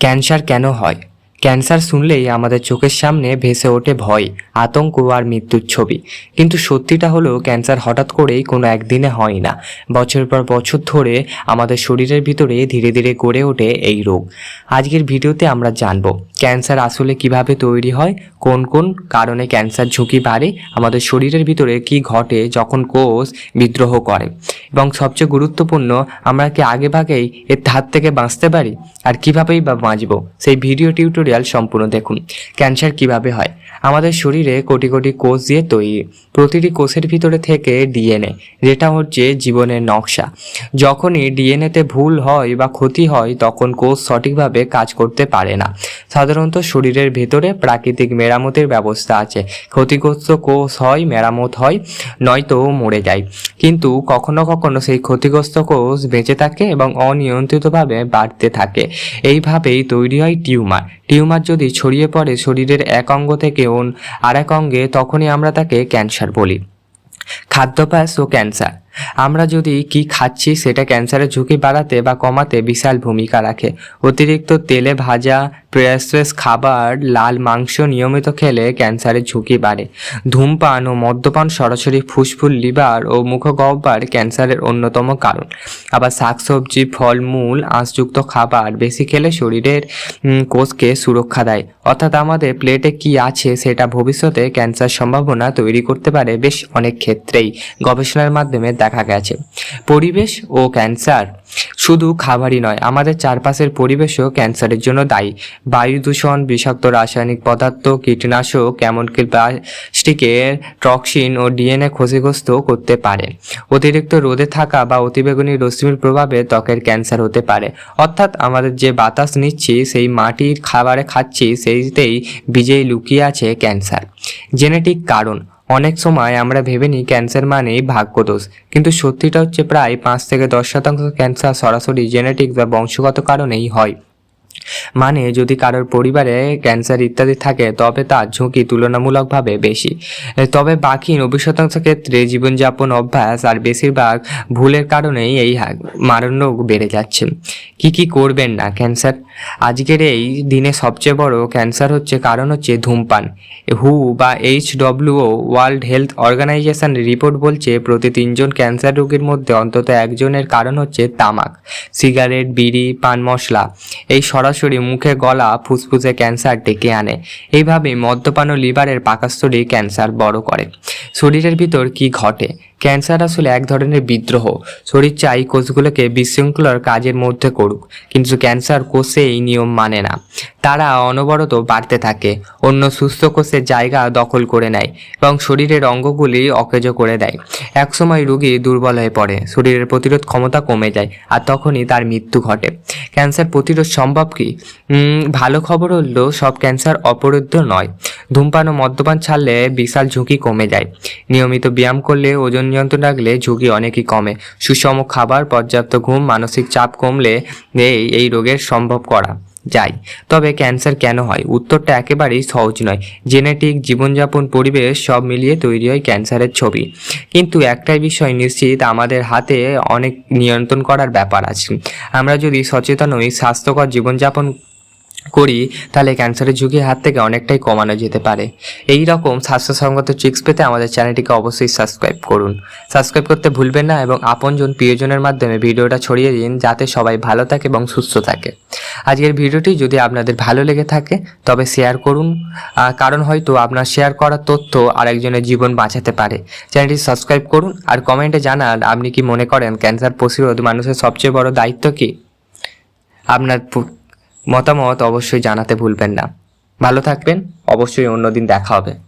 Cancer কেন হয়? Cancer শুনলেই আমাদের চোখের সামনে ভেসে ওঠে ভয়, আতঙ্ক আর মৃত্যুর ছবি। কিন্তু সত্যিটা হলো, ক্যান্সার হঠাৎ করেই কোনো একদিনে হয় না। বছর পর বছর ধরে আমাদের শরীরের ভিতরে ধীরে ধীরে গড়ে ওঠে এই রোগ। আজকের ভিডিওতে আমরা জানব, ক্যান্সার আসলে কীভাবে তৈরি হয়, কোন কোন কারণে ক্যান্সার ঝুঁকি বাড়ে, আমাদের শরীরের ভিতরে কি ঘটে যখন কোষ বিদ্রোহ করে। এবং সবচেয়ে গুরুত্বপূর্ণ, আমরা কি আগে ভাগেই এর হাত থেকে বাঁচতে পারি? আর কীভাবেই বা বাঁচবো? সেই ভিডিও টিউটোরিয়াল সম্পূর্ণ দেখুন। ক্যান্সার কীভাবে হয়? আমাদের শরীরে কোটি কোটি কোষ দিয়ে তৈরি। প্রতিটি কোষের ভিতরে থেকে ডিএনএ, যেটা হচ্ছে জীবনের নকশা। যখনই ডিএনএতে ভুল হয় বা ক্ষতি হয়, তখন কোষ সঠিকভাবে কাজ করতে পারে না। সাধারণত শরীরের ভেতরে প্রাকৃতিক মেরামতের ব্যবস্থা আছে। ক্ষতিগ্রস্ত কোষ হয়, মেরামত হয়, নয়তো মরে যায়। কিন্তু কখনো কখনো সেই ক্ষতিগ্রস্ত কোষ বেঁচে থাকে এবং অনিয়ন্ত্রিতভাবে বাড়তে থাকে। এইভাবেই তৈরি হয় টিউমার। টিউমার যদি ছড়িয়ে পড়ে শরীরের এক অঙ্গ থেকে আর এক অঙ্গে, তখনই আমরা তাকে ক্যান্সার বলি। খাদ্যাভ্যাস ও ক্যান্সার। আমরা যদি কি খাচ্ছি সেটা ক্যান্সারের ঝুঁকি বাড়াতে বা কমাতে বিশাল ভূমিকা রাখে। অতিরিক্ত তেলে ভাজা প্রেসেস খাবার, লাল মাংস নিয়মিত খেলে ক্যান্সারের ঝুঁকি বাড়ে। ধূমপান ও মদ্যপান সরাসরি ফুসফুল লিভার ও মুখগহ্বর ক্যান্সারের অন্যতম কারণ। আবার শাকসবজি, ফলমূল, আঁশযুক্ত খাবার বেশি খেলে শরীরের কোষকে সুরক্ষা দেয়। অর্থাৎ আমাদের প্লেটে কি আছে সেটা ভবিষ্যতে ক্যান্সার সম্ভাবনা তৈরি করতে পারে বেশ অনেক ক্ষেত্রেই। গবেষণার মাধ্যমে দেখা গেছে। পরিবেশ ও ক্যান্সার শুধু খাবারই নয়, আমাদের চারপাশের পরিবেশও ক্যান্সারের জন্য দায়ী। বায়ু দূষণ, বিষাক্ত রাসায়নিক পদার্থ, কীটনাশক, এমনকি প্লাস্টিকের টক্সিন ও ডিএনএ ক্ষতিগ্রস্ত করতে পারে। অতিরিক্ত রোদে থাকা বা অতিবেগুনি রশ্মির প্রভাবে ত্বকের ক্যান্সার হতে পারে। অর্থাৎ আমাদের যে বাতাস নিচ্ছি, সেই মাটির খাবারে খাচ্ছি, সেইতেই বীজেই লুকিয়ে আছে ক্যান্সার। জেনেটিক কারণ অনেক সময় আমরা ভেবে নিই ক্যান্সার মানেই ভাগ্যদোষ কিন্তু সত্যিটা হচ্ছে প্রায় পাঁচ থেকে দশ শতাংশ ক্যান্সার সরাসরি জেনেটিক বা বংশগত কারণেই হয়। মানে যদি কারোর পরিবারে ক্যান্সার ইত্যাদি থাকে, তবে তার ঝুঁকি তুলনামূলকভাবে বেশি। তবে বাকি নব্বই শতাংশ ক্ষেত্রে জীবনযাপন অভ্যাস আর বেশিরভাগ ভুলের কারণেই এই হা- মারণ্য বেড়ে যাচ্ছে। কি কি করবেন না ক্যান্সার আজকের এই দিনে সবচেয়ে বড় ক্যান্সার হচ্ছে কারণ হচ্ছে ধূমপান। হু বা H W O world health organization report বলছে, প্রতি তিনজন ক্যান্সার রোগীর মধ্যে অন্তত একজনের কারণ হচ্ছে তামাক সিগারেট বিড়ি, পান, মশলা। এই সরাসরি মুখে গলা, ফুসফুসে ক্যান্সার ডেকে আনে। এইভাবে মদ্যপান ও লিভারের পাকাস্তরী ক্যান্সার বড় করে। শরীরের ভিতর কি ঘটে? ক্যান্সার আসলে এক ধরনের বিদ্রোহ। শরীর চাই কোষগুলোকে বিশৃঙ্খলার কাজের মধ্যে করুক, কিন্তু ক্যান্সার কোষে এই নিয়ম মানে না। তারা অনবরত বাড়তে থাকে, অন্য সুস্থ কোষের জায়গা দখল করে নেয় এবং শরীরের অঙ্গগুলি অকেজ করে দেয়। একসময় রোগী দুর্বল হয়ে পড়ে, শরীরের প্রতিরোধ ক্ষমতা কমে যায় আর তখনই তার মৃত্যু ঘটে। ক্যান্সার প্রতিরোধ সম্ভব কি? ভালো খবর হলো সব ক্যান্সার অপরুদ্ধ নয়। ধূমপান ও মদ্যপান ছাড়লে বিশাল ঝুঁকি কমে যায়। নিয়মিত ব্যায়াম করলে ওজন নিয়ন্ত্রণ রাখলে ঝুঁকি অনেকই কমে। সুষম খাবার, পর্যাপ্ত ঘুম, মানসিক চাপ কমলে এই এই রোগের সম্ভব করা। যায় তবে ক্যান্সার কেন হয়? উত্তরটা একেবারেই সহজ নয়। জেনেটিক জীবনযাপন, পরিবেশ সব মিলিয়ে তৈরি হয় ক্যান্সারের ছবি। কিন্তু একটাই বিষয় নিশ্চিত, আমাদের হাতে অনেক নিয়ন্ত্রণ করার ব্যাপার আছে। আমরা যদি সচেতন হই, স্বাস্থ্যকর জীবনযাপন করি, তাহলে ক্যান্সারের ঝুঁকির হাত থেকে অনেকটাই কমানো যেতে পারে। এই রকম স্বাস্থ্যসঙ্গত ট্রিক্স পেতে আমাদের চ্যানেলটিকে অবশ্যই সাবস্ক্রাইব করুন। সাবস্ক্রাইব করতে ভুলবেন না এবং আপনজন প্রিয়জনের মাধ্যমে ভিডিওটা ছড়িয়ে দিন, যাতে সবাই ভালো থাকে এবং সুস্থ থাকে। আজকের ভিডিওটি যদি আপনাদের ভালো লেগে থাকে, তবে শেয়ার করুন। কারণ হয়তো আপনার শেয়ার করা তথ্য আরেকজনের জীবন বাঁচাতে পারে। চ্যানেলটি সাবস্ক্রাইব করুন আর কমেন্টে জানান, আপনি কি মনে করেন ক্যান্সার প্রতিরোধ মানুষের সবচেয়ে বড় দায়িত্ব কি? আপনার মতামত অবশ্যই জানাতে ভুলবেন না। ভালো থাকবেন অবশ্যই অন্যদিন দেখা হবে।